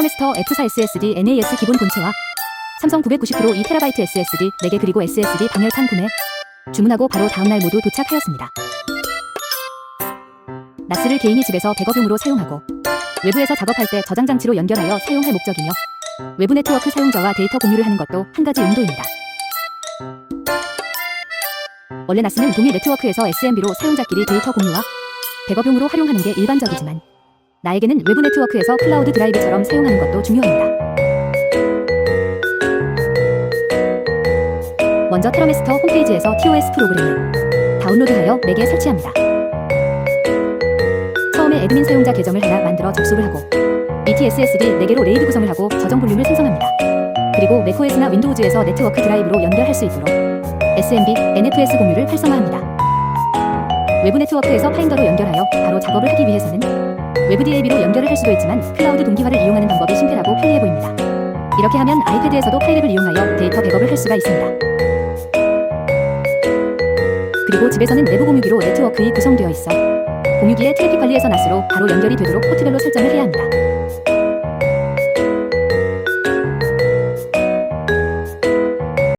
파이어메스터 F4 SSD NAS 기본 본체와 삼성 990 프로 2TB SSD 4개 그리고 SSD 방열판 구매 주문하고 바로 다음날 모두 도착하였습니다. 나스를 개인이 집에서 백업용으로 사용하고 외부에서 작업할 때 저장 장치로 연결하여 사용할 목적이며 외부 네트워크 사용자와 데이터 공유를 하는 것도 한 가지 용도입니다. 원래 나스는 동일 네트워크에서 SMB로 사용자끼리 데이터 공유와 백업용으로 활용하는 게 일반적이지만 나에게는 외부 네트워크에서 클라우드 드라이브처럼 사용하는 것도 중요합니다. 먼저 테라메스터 홈페이지에서 TOS 프로그램을 다운로드하여 맥에 설치합니다. 처음에 애드민 사용자 계정을 하나 만들어 접속을 하고 BTSSD 4개로 레이드 구성을 하고 저장 볼륨을 생성합니다. 그리고 macOS나 윈도우즈에서 네트워크 드라이브로 연결할 수 있도록 SMB, NFS 공유를 활성화합니다. 외부 네트워크에서 파인더로 연결하여 바로 작업을 하기 위해서는 외부 DAB로 연결을 할 수도 있지만 클라우드 동기화를 이용하는 방법이 심플하고 편리해 보입니다. 이렇게 하면 아이패드에서도 파일앱을 이용하여 데이터 백업을 할 수가 있습니다. 그리고 집에서는 내부 공유기로 네트워크이 구성되어 있어 공유기의 트래픽 관리에서 낫으로 바로 연결이 되도록 포트별로 설정을 해야 합니다.